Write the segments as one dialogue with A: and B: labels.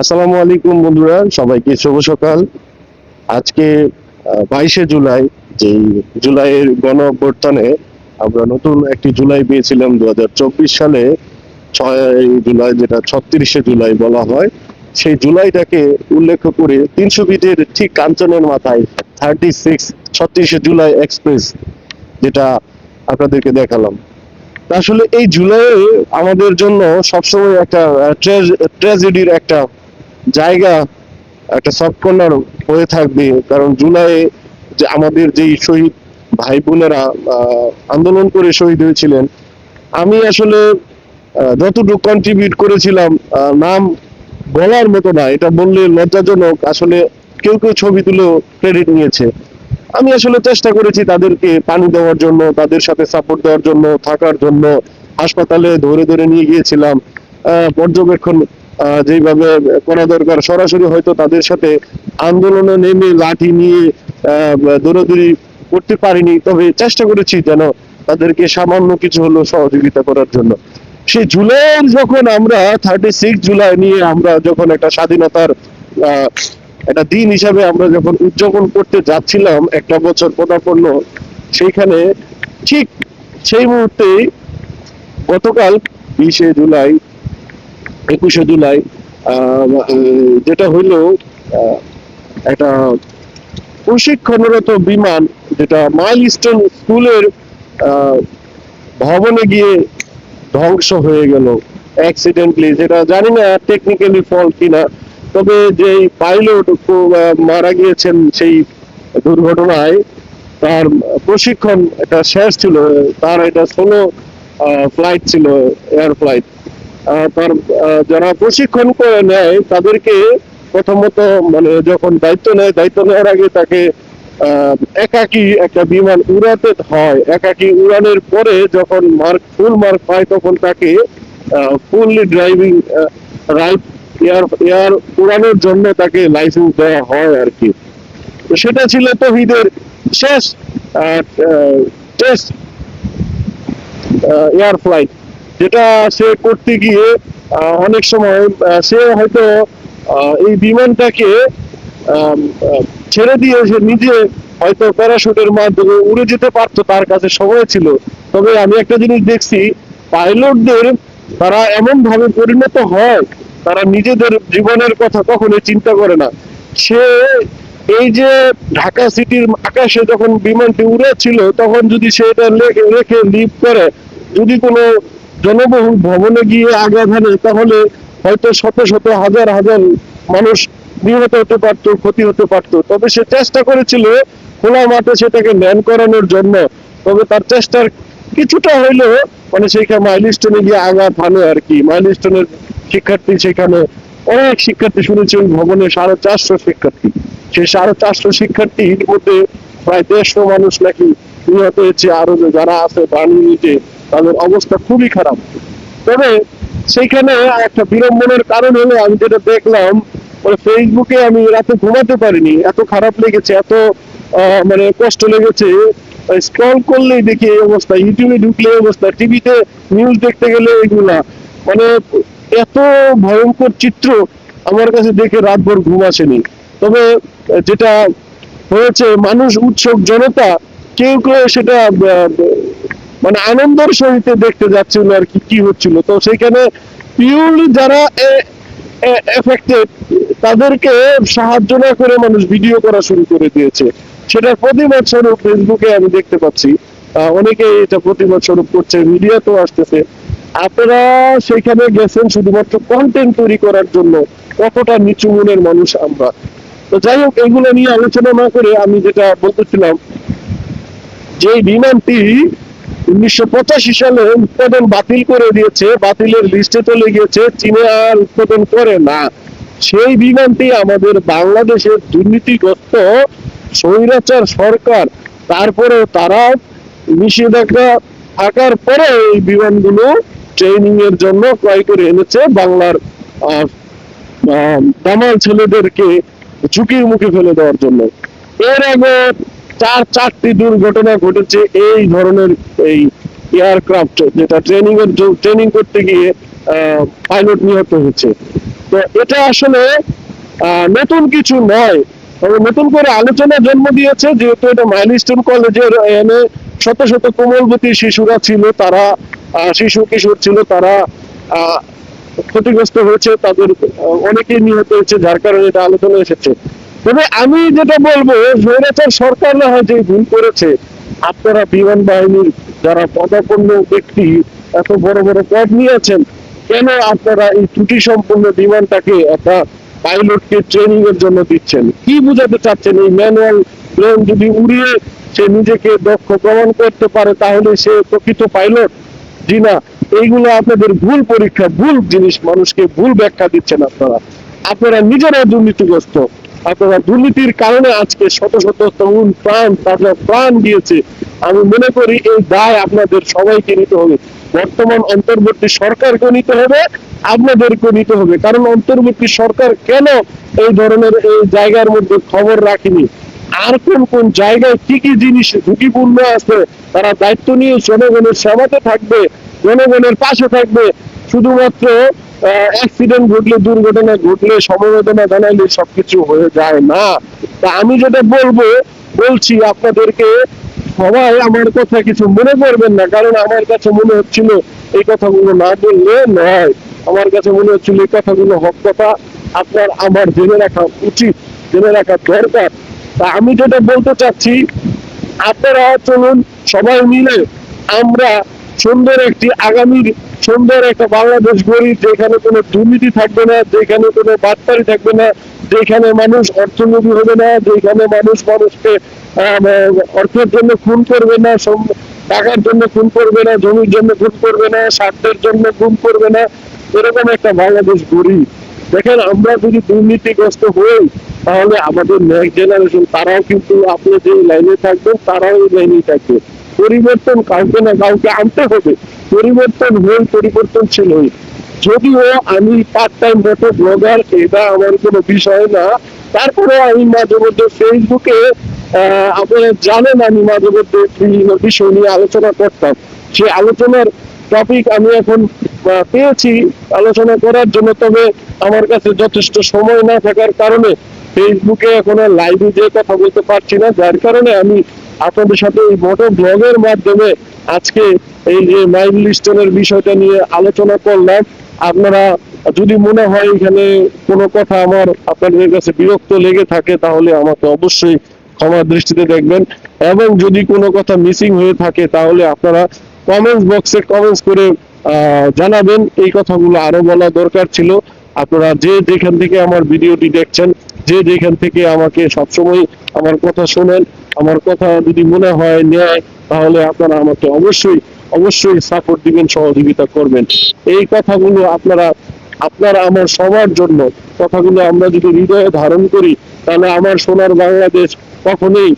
A: আসসালামু আলাইকুম বন্ধুরা, সবাইকে শুভ সকাল। আজকে বাইশে জুলাই যে জুলাইয়ের গণ অভ্যর্থনে আমরা নতুন একটি জুলাই পেয়েছিলাম দু হাজার চব্বিশ সালে, ছয় জুলাই যেটা ছত্রিশে জুলাই বলা হয়। সেই জুলাইটাকে উল্লেখ করে তিনশো ফিটের ঠিক কাঞ্চনের মাথায় থার্টি সিক্স ছত্রিশে জুলাই এক্সপ্রেস, যেটা আপনাদেরকে দেখালাম। আসলে এই জুলাই আমাদের জন্য সবসময় একটা ট্র্যাজেডির একটা জায়গা একটা সফট কর্নার হয়ে থাকবে। কারণ জুলাই যে আমাদের যেই শহীদ ভাই বোনেরা আন্দোলন করে শহীদ হয়েছিলেন, আমি আসলে যতটুকু কন্ট্রিবিউট করেছিলাম নাম বলার মতো না, এটা বললে লজ্জাজনক, আসলে কেউ কেউ ছবি তুলে ক্রেডিট নিয়েছে। আমি আসলে চেষ্টা করেছি তাদেরকে পানি দেওয়ার জন্য, তাদের সাথে সাপোর্ট দেওয়ার জন্য, থাকার জন্য, হাসপাতালে ধরে ধরে নিয়ে গিয়েছিলাম। পর্যবেক্ষণ যেভাবে করা দরকার সরাসরি হয়তো তাদের সাথে আন্দোলনে নেমে লাঠি নিয়ে দৌড়াদৌড়ি করতে পারিনি। তবে চেষ্টা করেছি যেন তাদেরকে সামান্য কিছু হলেও সহযোগিতা করার জন্য। সেই জুলাইয়ের যখন আমরা থার্টি সিক্স জুলাই নিয়ে আমরা যখন একটা স্বাধীনতার একটা দিন হিসাবে আমরা যখন উদযাপন করতে যাচ্ছিলাম, একটা বছর পদার্পণ্য সেইখানে ঠিক সেই মুহূর্তে গতকাল বিশে জুলাই একুশে জুলাই যেটা হইল একটা প্রশিক্ষণরত বিমান যেটা মাইল স্টোন স্কুলের ভবনে গিয়ে ধ্বংস হয়ে গেল অ্যাক্সিডেন্টলি যেটা জানি না টেকনিক্যালি ফল্ট কিনা, তবে যে পাইলট মারা গিয়েছেন সেই দুর্ঘটনায়, তার প্রশিক্ষণ এটা শেষ ছিল, তার এটা সোলো ফ্লাইট ছিল এয়ার ফ্লাইট তার যারা প্রশিক্ষণ করে নেয়, তাদেরকে প্রথমত মানে যখন দায়িত্ব নেয়, দায়িত্ব নেওয়ার আগে তাকে একাকী একটা বিমান উড়াতে হয়। একাকী উড়ানের পরে যখন মার্ক, ফুল মার্ক পায়, তখন তাকে fully driving right air air উড়ানোর জন্য তাকে লাইসেন্স দেওয়া হয় আর কি। তো সেটা ছিল তহিদের শেষ টেস্ট এয়ার ফ্লাইট যেটা সে করতে গিয়ে অনেক সময় সে হয়তো এই বিমানটাকে ছেড়ে দিয়ে সে নিজে হয়তো প্যারাশুটের মাধ্যমে উড়ে যেতে পারতো, তার কাছে সময় ছিল। তবে আমি একটা জিনিস দেখছি, পাইলটদের তারা এমন ভাবে পরিণত হয়, তারা নিজেদের জীবনের কথা কখনোই চিন্তা করে না। সে এই যে ঢাকা সিটির আকাশে যখন বিমানটি উড়েছিল, তখন যদি সে এটা রেখে লিভ করে, যদি কোনো জনবহুল ভবনে গিয়ে আগে হানে তাহলে হয়তো শত শত হাজার হাজার মানুষ নিহত হতে পারতো, ক্ষতি হতে পারতো। তবে সে চেষ্টা করেছিল খোলা মাঠে সেটাকে ম্যান করানোর জন্য। তবে তার চেষ্টার কিছুটা হইলেও মানে সেইখানে মাইলস্টোনে গিয়ে আগা হানে আর কি। মাইলস্টোনের শিক্ষার্থী সেখানে অনেক শিক্ষার্থী শুনেছেন, ভবনে সাড়ে চারশো শিক্ষার্থী। সেই সাড়ে চারশো শিক্ষার্থীর মধ্যে প্রায় দেড়শো মানুষ নাকি নিহত হয়েছে। আরও যে যারা আছে বাণীতে তাদের অবস্থা খুবই খারাপ। তবে সেইখানে একটা বিড়ম্বনের কারণ হলো আমি যেটা দেখলাম মানে ফেসবুকে আমি রাতে ঘুমাতে পারিনি। এত খারাপ লেগেছে, এত মানে কষ্ট লেগেছে। স্ক্রল করলেই দেখি এই অবস্থা ইউটিউবে ঢুকলে অবস্থা টিভিতে নিউজ দেখতে গেলে এগুলা মানে এত ভয়ঙ্কর চিত্র আমার কাছে দেখে রাতভর ঘুম আসেনি। তবে যেটা হয়েছে, মানুষ, উৎসুক জনতা, কেউ কেউ সেটা মানে আনন্দের সহিত দেখতে যাচ্ছিল আর কি কি হচ্ছিল। তো সেখানে পিওরলি যারা এফেক্টেড তাদেরকে সাহায্য না করে মানুষ ভিডিও করা শুরু করে দিয়েছে। সেটার প্রতিবাদ স্বরূপ ফেসবুকে আমি দেখতে পাচ্ছি। অনেকে এটা প্রতিবাদ স্বরূপ করছে মিডিয়াতেও আসতেছে। আপনারা সেখানে গেছেন শুধুমাত্র কন্টেন্ট তৈরি করার জন্য, কতটা নিচু মনের মানুষ আমরা। তো যাই হোক, এগুলো নিয়ে আলোচনা না করে আমি যেটা বলতেছিলাম, যে বিমানটি উনিশশো পঁচাশি সালে উৎপাদন বাতিল করে দিয়েছে, বাতিলের লিস্টে চলে গিয়েছে, চীনে আর উৎপাদন করে না। সেই বিমানটি আমাদের বাংলাদেশের দুর্নীতিগ্রস্ত স্বৈরাচার সরকার। তারপরে তারা নিষেধাজ্ঞা থাকার পরে এই বিমানগুলো ট্রেনিং এর জন্য ক্রয় করে এনেছে বাংলার দামাল ছেলেদেরকে ঝুঁকির মুখে ফেলে দেওয়ার জন্য। এর আগে চার চারটি দুর্ঘটনা ঘটেছে এই ধরনের এই এয়ারক্রাফট যেটা ট্রেনিং এর ট্রেনিং করতে গিয়ে পাইলট নিহত হয়েছে। তো এটা আসলে নতুন কিছু নয়। তবে নতুন করে আলোচনা জন্ম দিয়েছে, যেহেতু এটা মাইলস্টোন কলেজের এনে শত শত কোমলবতী শিশুরা ছিল, তারা শিশু কিশোর ছিল, তারা ক্ষতিগ্রস্ত হয়েছে, তাদের অনেকেই নিহত হয়েছে, যার কারণে এটা আলোচনা এসেছে। তবে আমি যেটা বলব, স্বৈরাচার সরকার না হয় যে ভুল করেছে, আপনারা বিমান বাহিনীর যারা পদাপন্ন ব্যক্তি, এত বড় বড় পদ নিয়েছেন কেন আপনারা এই ত্রুটি সম্পূর্ণ বিমানটাকে একটা পাইলটকে ট্রেনিং এর জন্য দিচ্ছেন? কি বুঝাতে চাচ্ছেন? এই ম্যানুয়াল প্লেন যদি উড়িয়ে সে নিজেকে দক্ষ প্রমাণ করতে পারে, তাহলে সে প্রকৃত পাইলট? জি না, এইগুলো আপনাদের ভুল পরীক্ষা, ভুল জিনিস, মানুষকে ভুল ব্যাখ্যা দিচ্ছেন আপনারা। আপনারা নিজেরা দুর্নীতিগ্রস্ত। আপনারা দুর্নীতির কারণে আজকে শত শত তরুণ প্রাণ তাজা প্রাণ দিয়েছে। আমি মনে করি এই দায় আপনাদের সবাইকে নিতে হবে। বর্তমান অন্তর্বর্তী সরকারকে নিতে হবে আপনাদেরকে নিতে হবে। কারণ অন্তর্বর্তী সরকার কেন এই ধরনের এই জায়গার মধ্যে খবর রাখেনি? আর কোন কোন জায়গায় কি কি জিনিস ঝুঁকিপূর্ণ আছে, তারা দায়িত্ব নিয়ে জনগণের সেবাতে থাকবে, জনগণের পাশে থাকবে। শুধুমাত্র অ্যাক্সিডেন্ট ঘটলে, দুর্ঘটনা ঘটলে, সমবেদনা জানাইলে সবকিছু হয়ে যায় না। তা আমি যেটা বলব, বলছি আপনাদেরকে, সবাই আমার কথা কিছু মনে করবেন না, কারণ আমার কাছে মনে হচ্ছিল এই কথাগুলো না বললে নয়। আমার কাছে মনে হচ্ছিল এই কথাগুলো হক কথা, আপনার আমার জেনে রাখা উচিত, জেনে রাখা দরকার। তা আমি যেটা বলতে চাচ্ছি, আপনারা চলুন সবাই মিলে আমরা সুন্দর একটি আগামীর সুন্দর একটা বাংলাদেশ গড়ি, যেখানে কোনো দুর্নীতি থাকবে না, যেখানে কোনো বাটপারি থাকবে না, যেখানে মানুষ অর্থনীতি হবে না, যেখানে মানুষ মানুষকে অর্থের জন্য খুন করবে না টাকার জন্য খুন করবে না, জমির জন্য খুন করবে না, স্বার্থের জন্য খুন করবে না, এরকম একটা বাংলাদেশ গড়ি। দেখেন, আমরা যদি দুর্নীতিগ্রস্ত হই, তাহলে আমাদের নেক্সট জেনারেশন তারাও কিন্তু আপনি যে লাইনে থাকবেন তারাও এই লাইনেই থাকবে। পরিবর্তন কাউকে না কাউকে আনতে হবে। পরিবর্তন হই পরিবর্তনশীল হই যদিও আমি পার্ট টাইম মোটো ব্লগার এটা আমার কোনো বিষয় না। তারপরে আমি মাঝে মধ্যে ফেসবুকে আপনারা জানেন আমি মাঝে মধ্যে বিভিন্ন বিষয় নিয়ে আলোচনা করতাম। সেই আলোচনার টপিক আমি এখন পেয়েছি। আলোচনা করার জন্য তবে আমার কাছে যথেষ্ট সময় না থাকার কারণে ফেসবুকে এখন লাইভে যে কথা বলতে পারছি না। যার কারণে আমি আপনাদের সাথে এই মোটো ব্লগের মাধ্যমে আজকে এই যে মাইল লিস্টনের বিষয়টা নিয়ে আলোচনা করলাম। আপনারা যদি মনে হয় এখানে কোনো কথা আমার আপনাদের কাছে বিরক্ত লেগে থাকে, তাহলে আমাকে অবশ্যই ক্ষমার দৃষ্টিতে দেখবেন। এবং যদি কোনো কথা মিসিং হয়ে থাকে, তাহলে আপনারা কমেন্টস বক্সে কমেন্টস করে জানাবেন। এই কথাগুলো আরও বলা দরকার ছিল। আপনারা যে যেখান থেকে আমার ভিডিওটি দেখছেন যে যেখান থেকে আমাকে সবসময় আমার কথা শোনেন আমার কথা যদি মনে হয় নেয় তাহলে আপনারা আমাকে অবশ্যই অবশ্যই সাপোর্ট দিবেন সহযোগিতা করবেন। এই কথাগুলো আপনারা আপনারা আমার সবার জন্য কথাগুলো আমরা যদি হৃদয়ে ধারণ করি তাহলে আমার সোনার বাংলাদেশ কখনোই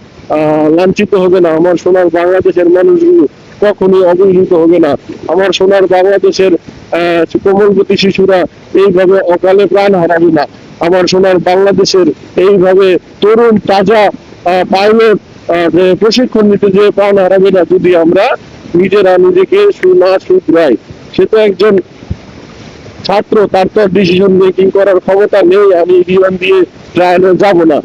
A: লাঞ্ছিত হবে না। আমার সোনার বাংলাদেশের মানুষগুলো কখনোই অবহেলিত হবে না। আমার সোনার বাংলাদেশের আহ, কোমলবতী শিশুরা এইভাবে অকালে প্রাণ হারাবে না। আমার সোনার বাংলাদেশের এইভাবে তরুণ, তাজা পাইলট প্রশিক্ষণ নিতে যে প্রাণ হারাবে না যদি আমরা নিজেরা নিজেকে সু- না শুধরাই সে তো একজন ছাত্র, তার তো ডিসিশন মেকিং করার ক্ষমতা নেই, আমি বিমান দিয়ে ট্রায়ালে যাব না।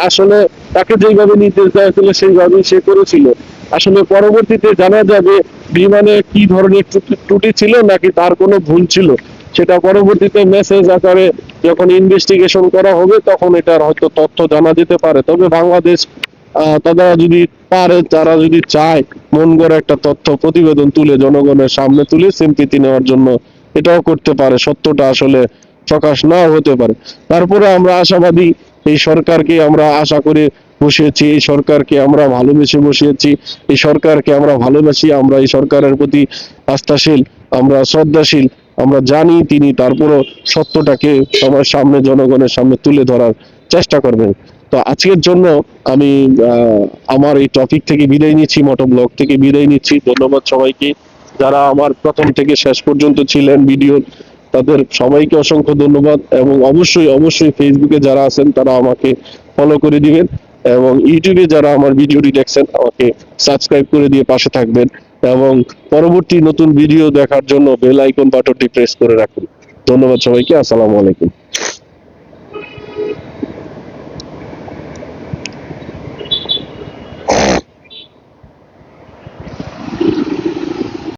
A: আসলে তাকে যেভাবে নির্দেশ দেওয়া ছিল সেইভাবেই সে করেছিল। আসলে পরবর্তীতে জানা যাবে বিমানে কি ধরনের ত্রুটি ছিল, নাকি তার কোনো ভুল ছিল। সেটা পরবর্তীতে মেসেজ আকারে যখন ইনভেস্টিগেশন করা হবে, তখন এটার হয়তো তথ্য জানা যেতে পারে। তবে বাংলাদেশ তারা যদি পারে, তারা যদি চায়, মন গড়া একটা তথ্য প্রতিবেদন তুলে জনগণের সামনে তুলে সিম্পিতি নেওয়ার জন্য এটাও করতে পারে। সত্যটা আসলে প্রকাশ নাও হতে পারে। তারপরে আমরা আশাবাদী, এই সরকারকে আমরা আশা করে বসিয়েছি, এই সরকারকে আমরা ভালোবেসে বসিয়েছি, এই সরকারকে আমরা ভালোবাসি, আমরা এই সরকারের প্রতি আস্থাশীল, আমরা শ্রদ্ধাশীল আমরা জানি তিনি তারপরও সত্যটাকে সবার সামনে জনগণের সামনে তুলে ধরার চেষ্টা করবেন। তো আজকের জন্য আমি আমার এই টপিক থেকে বিদায় নিচ্ছি, মোটো ব্লগ থেকে বিদায় নিচ্ছি। ধন্যবাদ সবাইকে। যারা আমার প্রথম থেকে শেষ পর্যন্ত ছিলেন ভিডিও তাদের সবাইকে অসংখ্য ধন্যবাদ এবং অবশ্যই অবশ্যই ফেসবুকে যারা আছেন, তারা আমাকে ফলো করে দিবেন এবং ইউটিউবে যারা আমার ভিডিওটি দেখছেন, আমাকে সাবস্ক্রাইব করে দিয়ে পাশে থাকবেন। এবং পরবর্তী নতুন ভিডিও দেখার জন্য বেল আইকন বাটনটি প্রেস করে রাখুন। ধন্যবাদ সবাইকে, আসসালামু আলাইকুম।